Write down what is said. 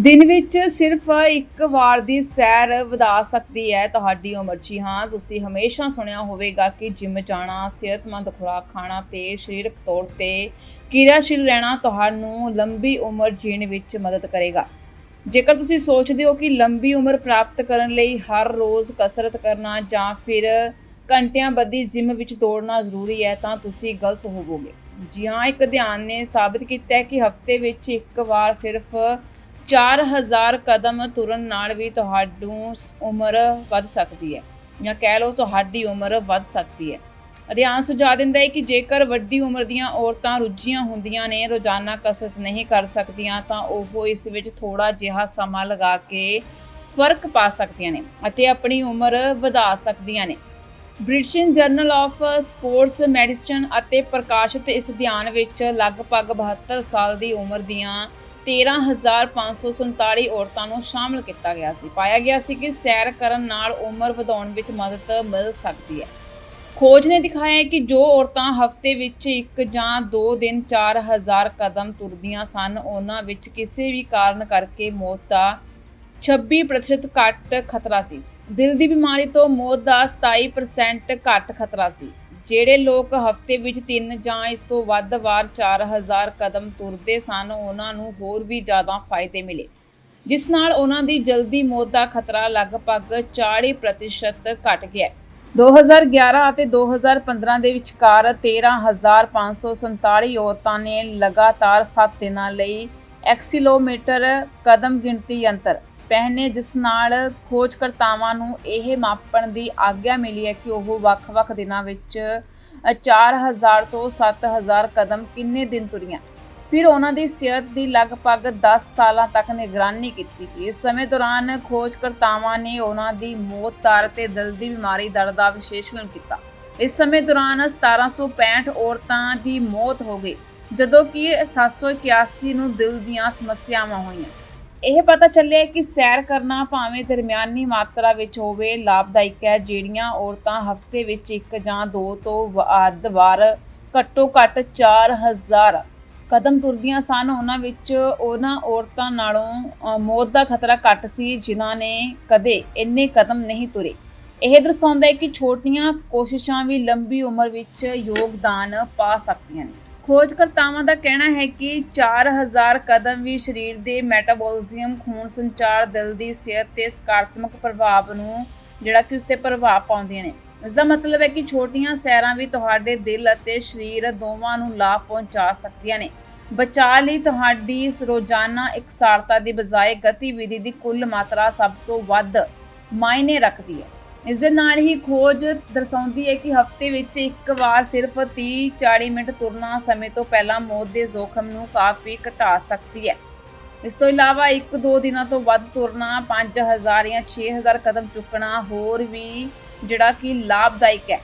ਦਿਨ ਵਿੱਚ ਸਿਰਫ ਇੱਕ ਵਾਰ ਦੀ ਸੈਰ ਵਧਾ ਸਕਦੀ ਹੈ ਤੁਹਾਡੀ ਉਮਰ। ਜੀ ਹਾਂ, ਤੁਸੀਂ ਹਮੇਸ਼ਾ ਸੁਣਿਆ ਹੋਵੇਗਾ ਕਿ ਜਿਮ ਜਾਣਾ, ਸਿਹਤਮੰਦ ਖੁਰਾਕ ਖਾਣਾ ਤੇ ਸਰੀਰਕ ਤੌਰ ਤੇ ਕਿਰਿਆਸ਼ੀਲ ਰਹਿਣਾ ਤੁਹਾਨੂੰ ਲੰਬੀ ਉਮਰ ਜੀਣ ਵਿੱਚ ਮਦਦ ਕਰੇਗਾ। ਜੇਕਰ ਤੁਸੀਂ ਸੋਚਦੇ ਹੋ ਕਿ ਲੰਬੀ ਉਮਰ ਪ੍ਰਾਪਤ ਕਰਨ ਲਈ ਹਰ ਰੋਜ਼ ਕਸਰਤ ਕਰਨਾ ਜਾਂ ਫਿਰ ਘੰਟਿਆਂ ਬੱਧੀ ਜਿਮ ਵਿੱਚ ਦੌੜਨਾ ਜ਼ਰੂਰੀ ਹੈ, ਤਾਂ ਤੁਸੀਂ ਗਲਤ ਹੋਵੋਗੇ। ਜੀ ਹਾਂ, ਇੱਕ ਅਧਿਐਨ ਨੇ ਸਾਬਤ ਕੀਤਾ ਹੈ ਕਿ ਹਫ਼ਤੇ ਵਿੱਚ ਇੱਕ ਵਾਰ ਸਿਰਫ 4000 ਕਦਮ ਤੁਰਨ ਨਾਲ ਵੀ ਤੁਹਾਨੂੰ ਉਮਰ ਵੱਧ ਸਕਦੀ ਹੈ। ਜਾਂ ਕਹਿ ਲਓ ਤੁਹਾਡੀ ਉਮਰ ਵੱਧ ਸਕਦੀ ਹੈ। ਅਧਿਐਨ ਸੁਝਾਅ ਦਿੰਦਾ ਹੈ ਕਿ ਜੇਕਰ ਵੱਡੀ ਉਮਰ ਦੀਆਂ ਔਰਤਾਂ ਰੁੱਝੀਆਂ ਹੁੰਦੀਆਂ ਨੇ, ਰੋਜ਼ਾਨਾ ਕਸਰਤ ਨਹੀਂ ਕਰ ਸਕਦੀਆਂ, ਤਾਂ ਉਹ ਇਸ ਵਿੱਚ ਥੋੜਾ ਜਿਹਾ ਸਮਾਂ ਲਗਾ ਕੇ ਫ਼ਰਕ ਪਾ ਸਕਦੀਆਂ ਨੇ ਅਤੇ ਆਪਣੀ ਉਮਰ ਵਧਾ ਸਕਦੀਆਂ ਨੇ। British journal of sports medicine ਅਤੇ ਪ੍ਰਕਾਸ਼ਿਤ ਇਸ ਅਧਿਐਨ ਵਿੱਚ ਲਗਭਗ 72 ਸਾਲ ਦੀ ਉਮਰ ਦੀਆਂ 13547 ਔਰਤਾਂ ਨੂੰ ਸ਼ਾਮਲ ਕੀਤਾ ਗਿਆ ਸੀ। ਪਾਇਆ ਗਿਆ ਸੀ ਕਿ ਸੈਰ ਕਰਨ ਨਾਲ ਉਮਰ ਵਧਾਉਣ ਵਿੱਚ ਮਦਦ ਮਿਲ ਸਕਦੀ ਹੈ। ਖੋਜ ਨੇ ਦਿਖਾਇਆ ਹੈ ਕਿ ਜੋ ਔਰਤਾਂ ਹਫ਼ਤੇ ਵਿੱਚ ਇੱਕ ਜਾਂ ਦੋ ਦਿਨ 4000 ਕਦਮ ਤੁਰਦੀਆਂ ਸਨ, ਉਹਨਾਂ ਵਿੱਚ ਕਿਸੇ ਵੀ ਕਾਰਨ ਕਰਕੇ ਮੌਤ ਦਾ 26% ਘੱਟ ਖਤਰਾ ਸੀ। ਦਿਲ ਦੀ ਬਿਮਾਰੀ ਤੋਂ ਮੌਤ ਦਾ 27% ਘੱਟ ਖਤਰਾ ਸੀ। ਜਿਹੜੇ ਲੋਕ ਹਫ਼ਤੇ ਵਿੱਚ 3 ਜਾਂ ਇਸ ਤੋਂ ਵੱਧ ਵਾਰ 4000 ਕਦਮ ਤੁਰਦੇ ਸਨ, ਉਹਨਾਂ ਨੂੰ ਹੋਰ ਵੀ ਜ਼ਿਆਦਾ ਫਾਇਦੇ ਮਿਲੇ ਜਿਸ ਨਾਲ ਉਹਨਾਂ ਦੀ ਜਲਦੀ ਮੌਤ ਦਾ ਖਤਰਾ ਲਗਭਗ 40% ਘਟ ਗਿਆ ਹੈ। 2011 ਅਤੇ 2015 ਦੇ ਵਿਚਕਾਰ 13547 ਔਰਤਾਂ ਨੇ ਲਗਾਤਾਰ 7 ਦਿਨਾਂ ਲਈ ਐਕਸੀਲੋਮੀਟਰ ਕਦਮ ਗਿਣਤੀ ਯੰਤਰ ਪਹਿਨੇ ਜਿਸ ਨਾਲ ਖੋਜਕਰਤਾਵਾਂ ਨੂੰ ਇਹ ਮਾਪਣ ਦੀ ਆਗਿਆ ਮਿਲੀ ਹੈ ਕਿ ਉਹ ਵੱਖ-ਵੱਖ ਦਿਨਾਂ ਵਿੱਚ ਅ, 4000 ਤੋਂ 7000 ਕਦਮ ਕਿੰਨੇ ਦਿਨ ਤੁਰੀਆਂ। ਫਿਰ ਉਹਨਾਂ ਦੀ ਸਿਹਤ ਦੀ ਲਗਭਗ 10 ਸਾਲਾਂ ਤੱਕ ਨਿਗਰਾਨੀ ਕੀਤੀ ਗਈ। ਇਸ ਸਮੇਂ ਦੌਰਾਨ ਖੋਜਕਰਤਾਵਾਂ ਨੇ ਉਹਨਾਂ ਦੀ ਮੌਤ ਦਰ ਤੇ ਦਿਲ ਦੀ ਬਿਮਾਰੀ ਦਰ ਦਾ ਵਿਸ਼ਲੇਸ਼ਣ ਕੀਤਾ। ਇਸ ਸਮੇਂ ਦੌਰਾਨ 1765 ਔਰਤਾਂ ਦੀ ਮੌਤ ਹੋ ਗਈ ਜਦੋਂ ਕਿ 781 ਨੂੰ ਦਿਲ ਦੀਆਂ ਸਮੱਸਿਆਵਾਂ ਹੋਈਆਂ। ਇਹ ਪਤਾ ਚੱਲਿਆ ਕਿ ਸੈਰ ਕਰਨਾ ਭਾਵੇਂ ਦਰਮਿਆਨੀ ਮਾਤਰਾ ਵਿੱਚ ਹੋਵੇ, ਲਾਭਦਾਇਕ ਹੈ। ਜਿਹੜੀਆਂ ਔਰਤਾਂ ਹਫ਼ਤੇ ਵਿੱਚ ਇੱਕ ਜਾਂ ਦੋ ਤੋਂ ਵੱਧ ਵਾਰ ਘੱਟੋ ਘੱਟ 4000 ਕਦਮ ਤੁਰਦੀਆਂ ਸਨ, ਉਹਨਾਂ ਵਿੱਚ ਉਹਨਾਂ ਔਰਤਾਂ ਨਾਲੋਂ ਮੌਤ ਦਾ ਖਤਰਾ ਘੱਟ ਸੀ, ਜਿਨ੍ਹਾਂ ਨੇ ਕਦੇ ਇੰਨੇ ਕਦਮ ਨਹੀਂ ਤੁਰੇ। ਇਹ ਦਰਸਾਉਂਦਾ ਹੈ ਕਿ ਛੋਟੀਆਂ ਕੋਸ਼ਿਸ਼ਾਂ ਵੀ ਲੰਬੀ ਉਮਰ ਵਿੱਚ ਯੋਗਦਾਨ ਪਾ ਸਕਦੀਆਂ ਨੇ। ਖੋਜਕਰਤਾਵਾਂ ਦਾ ਕਹਿਣਾ ਹੈ ਕਿ 4000 ਕਦਮ ਵੀ ਸਰੀਰ ਦੇ ਮੈਟਾਬੋਲਿਜ਼ਮ, ਖੂਨ ਸੰਚਾਰ, ਦਿਲ ਦੀ ਸਿਹਤ ਤੇ ਸਕਾਰਾਤਮਕ ਪ੍ਰਭਾਵ ਨੂੰ, ਜਿਹੜਾ ਕਿ ਉਸ ਤੇ ਪ੍ਰਭਾਵ ਪਾਉਂਦੀਆਂ ਨੇ। ਇਸ ਦਾ ਮਤਲਬ ਹੈ ਕਿ ਛੋਟੀਆਂ ਸੈਰਾਂ ਵੀ ਤੁਹਾਡੇ ਦਿਲ ਅਤੇ ਸਰੀਰ ਦੋਵਾਂ ਨੂੰ ਲਾਭ ਪਹੁੰਚਾ ਸਕਦੀਆਂ ਨੇ। ਬਚਾਅ ਲਈ ਤੁਹਾਡੀ ਰੋਜ਼ਾਨਾ ਇਕਸਾਰਤਾ ਦੀ ਬਜਾਏ ਗਤੀਵਿਧੀ ਦੀ ਕੁੱਲ ਮਾਤਰਾ ਸਭ ਤੋਂ ਵੱਧ ਮਾਇਨੇ ਰੱਖਦੀ ਹੈ। ਇਸ ਦੇ ਨਾਲ ਹੀ ਖੋਜ ਦਰਸਾਉਂਦੀ ਹੈ ਕਿ ਹਫ਼ਤੇ ਵਿੱਚ ਇੱਕ ਵਾਰ ਸਿਰਫ 30-40 ਮਿੰਟ ਤੁਰਨਾ ਸਮੇਂ ਤੋਂ ਪਹਿਲਾਂ ਮੌਤ ਦੇ ਜ਼ੋਖਮ ਨੂੰ ਕਾਫੀ ਘਟਾ ਸਕਦੀ ਹੈ। ਇਸ ਤੋਂ ਇਲਾਵਾ 1-2 ਦਿਨਾਂ ਤੋਂ ਵੱਧ ਤੁਰਨਾ 5000 ਜਾਂ 6000 ਕਦਮ ਚੁੱਕਣਾ ਹੋਰ ਵੀ ਜਿਹੜਾ ਕਿ ਲਾਭਦਾਇਕ ਹੈ।